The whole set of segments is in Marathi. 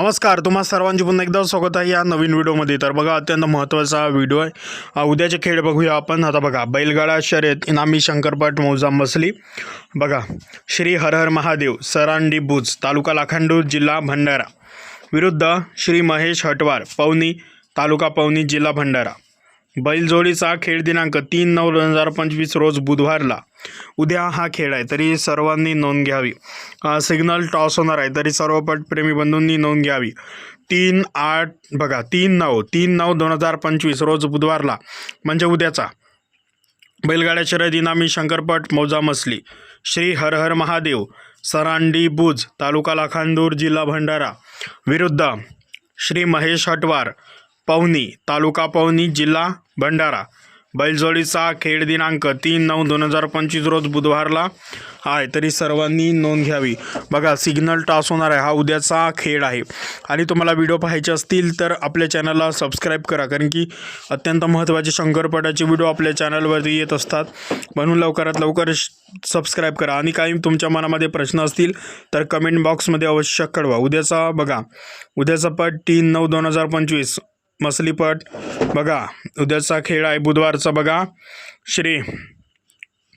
नमस्कार तुम्हा सर्वांचे पुन्हा एकदा स्वागत आहे या नवीन व्हिडिओमध्ये. तर बघा अत्यंत महत्त्वाचा व्हिडिओ आहे. उद्याचे खेळ बघूया आपण. आता बघा बैलगाडा शर्यत इनामी शंकरपट मौजा मसली. बघा श्री हरहर महादेव सरांडी बुज तालुका लाखांडूर जिल्हा भंडारा. विरुद्ध श्री महेश हटवार पवनी तालुका पवनी जिल्हा भंडारा. बैलजोडीचा खेळ दिनांक तीन नऊ दोन हजार पंचवीस रोज बुधवारला. उद्या हा खेळ आहे तरी सर्वांनी नोंद घ्यावी. सिग्नल टॉस होणार आहे तरी सर्व पटप्रेमी बंधूंनी नोंद घ्यावी. तीन आठ बघा तीन नऊ तीन नऊ दोन हजार पंचवीस रोज बुधवारला म्हणजे उद्याचा. बैलगाड्या शर्यत इनामी शंकरपट मौजा मसली श्री हर हर महादेव सरांडी बुज तालुका लाखांदूर जिल्हा भंडारा. विरुद्ध श्री महेश हटवार पवनी तालुका पवनी जिल्हा भंडारा. बैलजोडीचा खेळ दिनांक तीन नऊ दोन हजार पंचवीस रोज बुधवारला आहे. तरी सर्वांनी नोंद घ्यावी. बघा सिग्नल टास होणार आहे. हा उद्याचा खेळ आहे. आणि तुम्हाला व्हिडिओ पाहायचे असतील तर आपल्या चॅनलला सबस्क्राईब करा. कारण की अत्यंत महत्त्वाचे शंकरपटाचे व्हिडिओ आपल्या चॅनलवरती येत असतात. म्हणून लवकरात लवकर सबस्क्राईब करा. आणि काही तुमच्या मनामध्ये प्रश्न असतील तर कमेंट बॉक्समध्ये अवश्य कळवा. उद्याचा बघा. उद्याचा पट तीन नऊ दोन हजार पंचवीस. मसलीपट. बघा उद्याचा खेळ आहे बुधवारचा बघा. श्री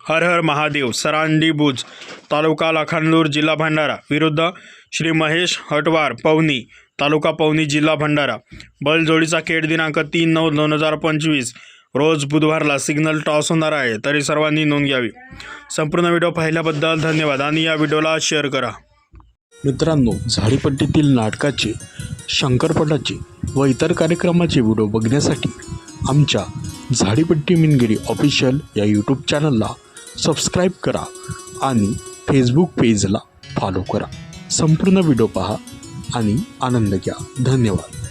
हर हर महादेव सरांडी भुज तालुका लाखांदूर जिल्हा भंडारा. विरुद्ध श्री महेश हटवार पवनी तालुका पवनी जिल्हा भंडारा. बलजोडीचा खेळ दिनांक तीन नऊ दोन हजार पंचवीस. रोज बुधवारला सिग्नल टॉस होणार आहे तरी सर्वांनी नोंद घ्यावी. संपूर्ण व्हिडिओ पाहिल्याबद्दल धन्यवाद आणि या व्हिडिओला शेअर करा. मित्रांनो झाडीपट्टीतील नाटकाचे शंकरपटाचे व इतर कार्यक्रमाचे व्हिडिओ बघण्यासाठी आमच्या झाडीपट्टी मिनगिरी ऑफिशियल या यूट्यूब चॅनलला सबस्क्राईब करा आणि फेसबुक पेजला फॉलो करा. संपूर्ण व्हिडिओ पहा आणि आनंद घ्या. धन्यवाद.